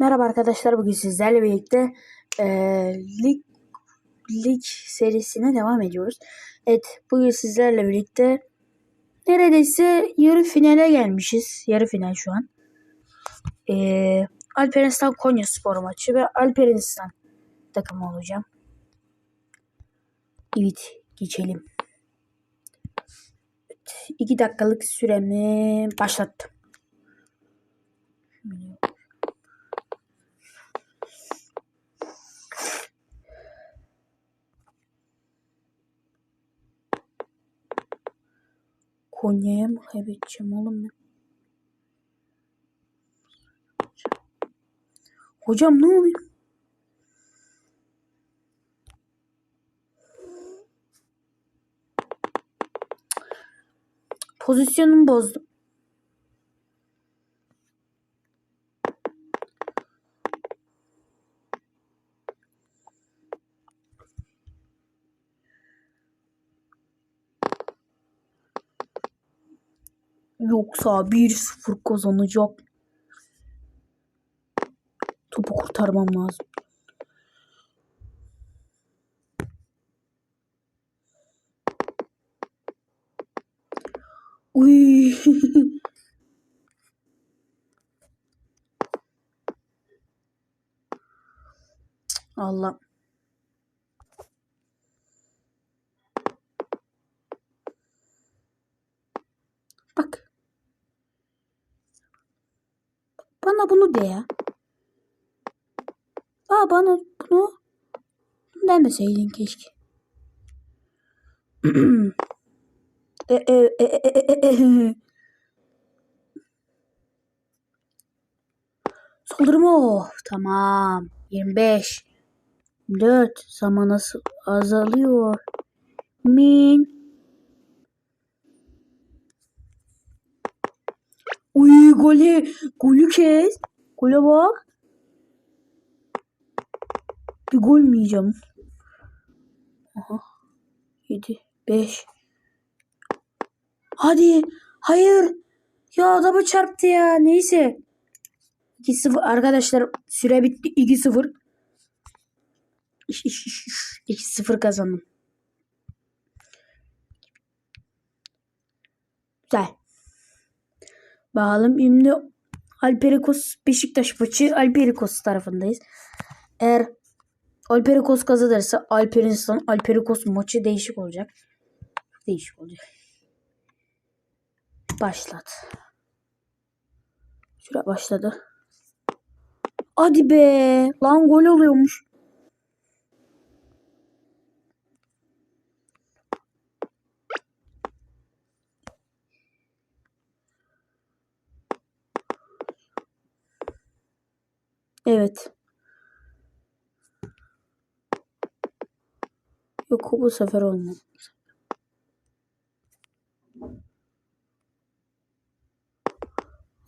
Merhaba arkadaşlar bugün sizlerle birlikte eee, lig lig serisine devam ediyoruz. Evet bugün sizlerle birlikte neredeyse yarı finale gelmişiz. Yarı final şu an. Eee Alperinistan Konya Spor maçı ve Alperinistan takımı olacağım. Evet geçelim. Evet, iki dakikalık süremi başlattım. Konya'ya mı kaybedeceğim oğlum ben? Hocam ne oluyor? Pozisyonumu bozdum. Yoksa 1-0 kazanacak. Topu kurtarmam lazım. Uy. Allah. Bak. Bunu de ya. Aa bana bunu demeseydin keşke. e, e, e, e, e, e, e. Saldırma o. Tamam. 25. 4. Zaman azalıyor. Min. Uy gole. Golü kes. Gole bak. Bir gol mü yiyeceğim? Aha. 7. 5. Hadi. Hayır. Ya adamı çarptı ya. Neyse. 2-0 arkadaşlar süre bitti 2-0. 2-0 kazandım. Güzel. Bakalım şimdi Alperikos Beşiktaş maçı Alperikos tarafındayız. Eğer Alperikos kazanırsa Alperinistan Alperikos maçı değişik olacak. Değişik olacak. Başlat. Süre başladı. Hadi be. Lan gol oluyormuş. Evet. Yok bu sefer olmadı.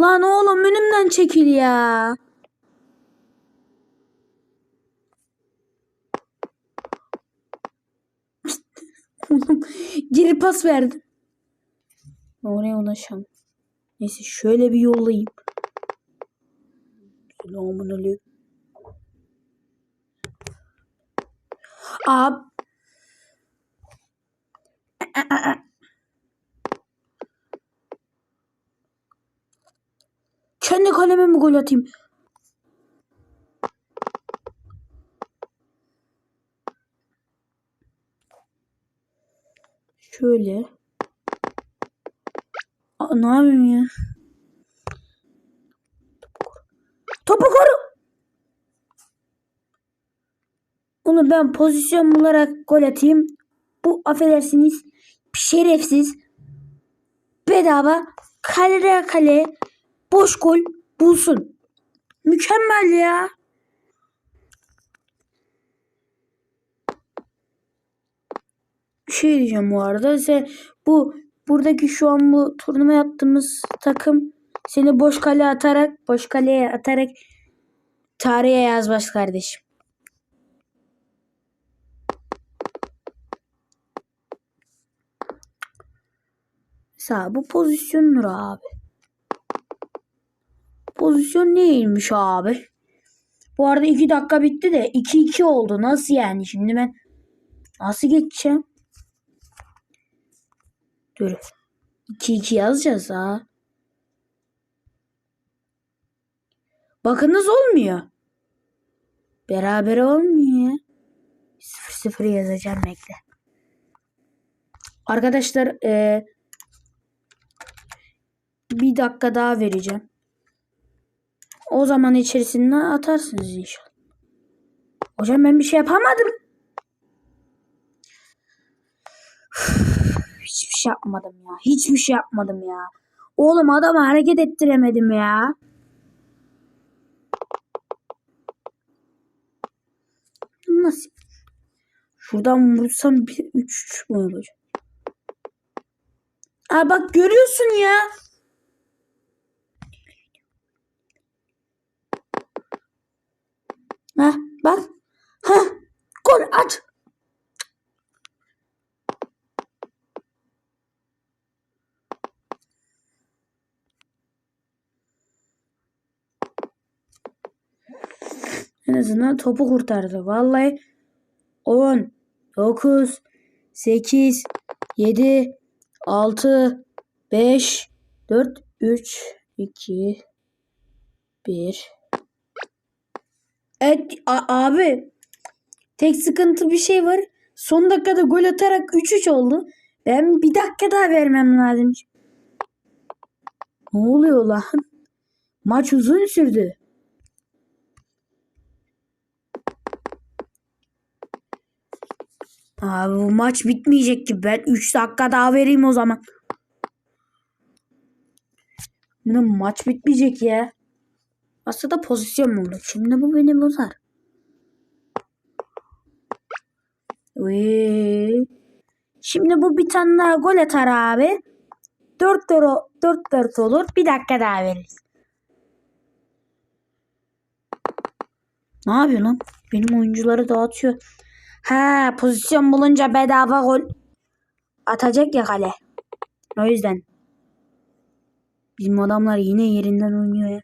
Lan oğlum önümden çekil ya. Geri pas verdim. Oraya ulaşam. Neyse şöyle bir yollayayım. Selamun aleyküm. Ab. Kendi kaleme mi gol atayım? Şöyle. Aa, ne yapayım ya? Topu koru. Bunu ben pozisyon bularak gol atayım. Bu affedersiniz şerefsiz bedava kaleye kale boş gol bulsun. Mükemmel ya. Şey diyeceğim bu arada. Sen bu buradaki şu an bu turnuva yaptığımız takım seni boş kale atarak boş kaleye atarak tarihe yazmaz kardeşim. Mesela bu pozisyondur abi. Pozisyon neymiş abi? Bu arada 2 dakika bitti de 2-2 oldu. Nasıl yani? Şimdi ben nasıl geçeceğim? Dur. 2-2 yazacağız ha. Bakınız olmuyor. Beraber olmuyor. 0-0 yazacağım bekle. Arkadaşlar e, bir dakika daha vereceğim. O zaman içerisinde atarsınız inşallah. Hocam ben bir şey yapamadım. Hiçbir şey yapmadım ya. Hiçbir şey yapmadım ya. Oğlum adamı hareket ettiremedim ya. Nasıl? Şuradan vursam 3-3 mü olacak? Aa bak görüyorsun ya. Heh, bak. Heh, gol at. En azından topu kurtardı. Vallahi 10, 9, 8, 7, 6, 5, 4, 3, 2, 1. Evet abi. Tek sıkıntı bir şey var. Son dakikada gol atarak 3-3 oldu. Ben bir dakika daha vermem lazım. Ne oluyor lan? Maç uzun sürdü. Abi bu maç bitmeyecek ki. Ben 3 dakika daha vereyim o zaman. Ne maç bitmeyecek ya. Aslında pozisyon buldu. Şimdi bu beni bozar. Uy. Şimdi bu bir tane gol atar abi. 4-4 4-4 olur. Bir dakika daha veririz. Ne yapıyor lan? Benim oyuncuları dağıtıyor. Ha pozisyon bulunca bedava gol atacak ya kale. O yüzden. Bizim adamlar yine yerinden oynuyor ya.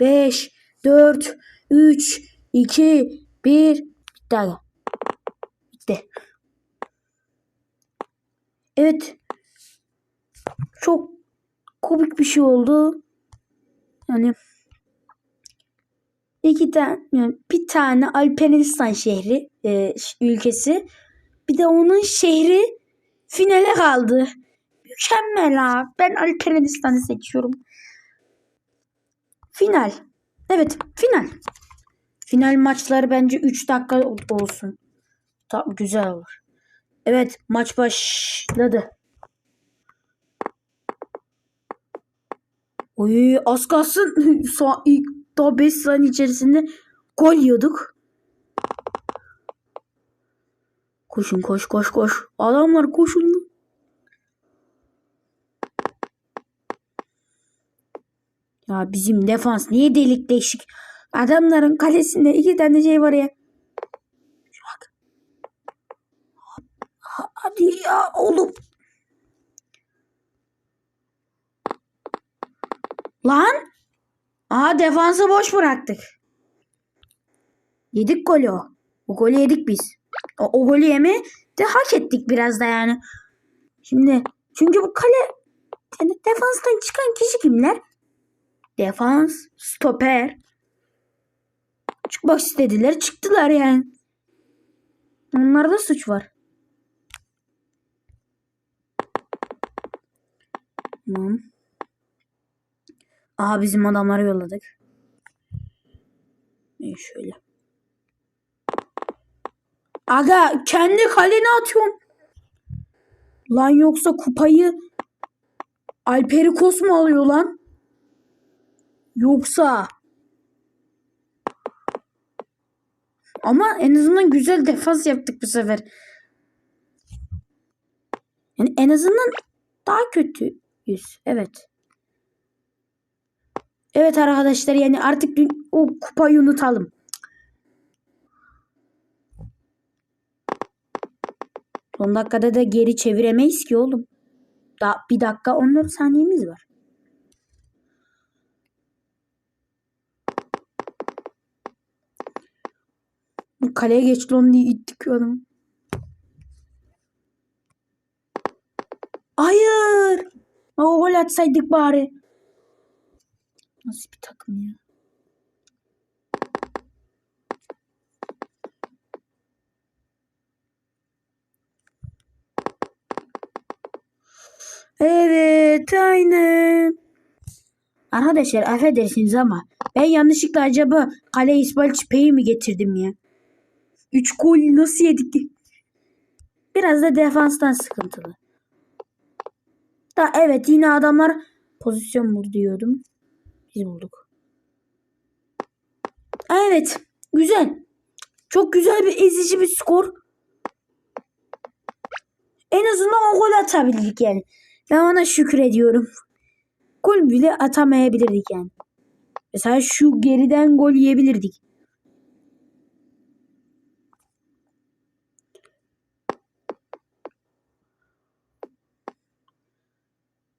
Beş, dört, üç, iki, bir. Bitti aga. Bitti. Evet. Çok komik bir şey oldu. Yani iki tane bir tane Alpanistan şehri e, ülkesi bir de onun şehri finale kaldı. Mükemmel ha. Ben Alpanistan'ı seçiyorum. Final. Evet final. Final maçları bence 3 dakika olsun. Tamam güzel olur. Evet maç başladı. Oy az kalsın son ilk daha 5 saniye içerisinde gol yiyorduk. Koşun koş koş koş. Adamlar koşun. Ya bizim defans niye delik deşik? Adamların kalesinde iki tane şey var ya. Bak. Ha- Hadi ya oğlum. Lan. Aha defansı boş bıraktık. Yedik golü o. O golü yedik biz. O, o golü yeme de hak ettik biraz da yani. Şimdi çünkü bu kale yani defanstan çıkan kişi kimler? Defans, stoper. Çıkmak istediler, çıktılar yani. Onlarda suç var. Tamam. Aha bizim adamları yolladık. İyi şöyle. Aga kendi kalene atıyorsun. Lan yoksa kupayı Alperikos mu alıyor lan? Yoksa ama en azından güzel defans yaptık bu sefer. Yani en azından daha kötüyüz. Evet. Evet arkadaşlar yani artık dün o kupayı unutalım. Son dakikada da geri çeviremeyiz ki oğlum. Daha bir dakika 14 saniyemiz var. Bu kaleye geçti onu diye ittik adam. Hayır. O gol atsaydık bari. Nasıl bir takım ya? Evet aynen. Arkadaşlar affedersiniz ama ben yanlışlıkla acaba kale İsmail Çipe'yi mi getirdim ya? 3 gol nasıl yedik? Biraz da defanstan sıkıntılı. Da evet yine adamlar pozisyon buldu diyordum. Biz bulduk. Evet güzel. Çok güzel bir ezici bir skor. En azından o gol atabildik yani. Ben ona şükrediyorum. Gol bile atamayabilirdik yani. Mesela şu geriden gol yiyebilirdik.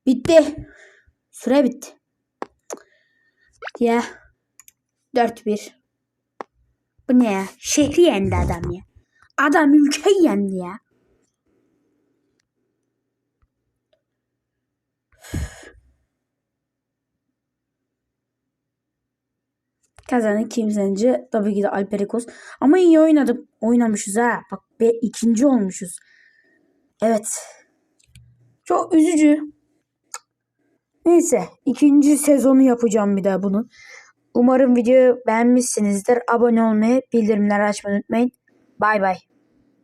Bitti. Süre bitti. Ya. 4-1. Bu ne ya? Şehri yendi adam ya. Adam ülkeyi yendi ya. Kazanan kim sence? Tabii ki de Alperikos. Ama iyi oynadım. Oynamışız ha. Bak be ikinci olmuşuz. Evet. Çok üzücü. Neyse. ikinci sezonu yapacağım bir daha bunu. Umarım videoyu beğenmişsinizdir. Abone olmayı, bildirimleri açmayı unutmayın. Bay bay.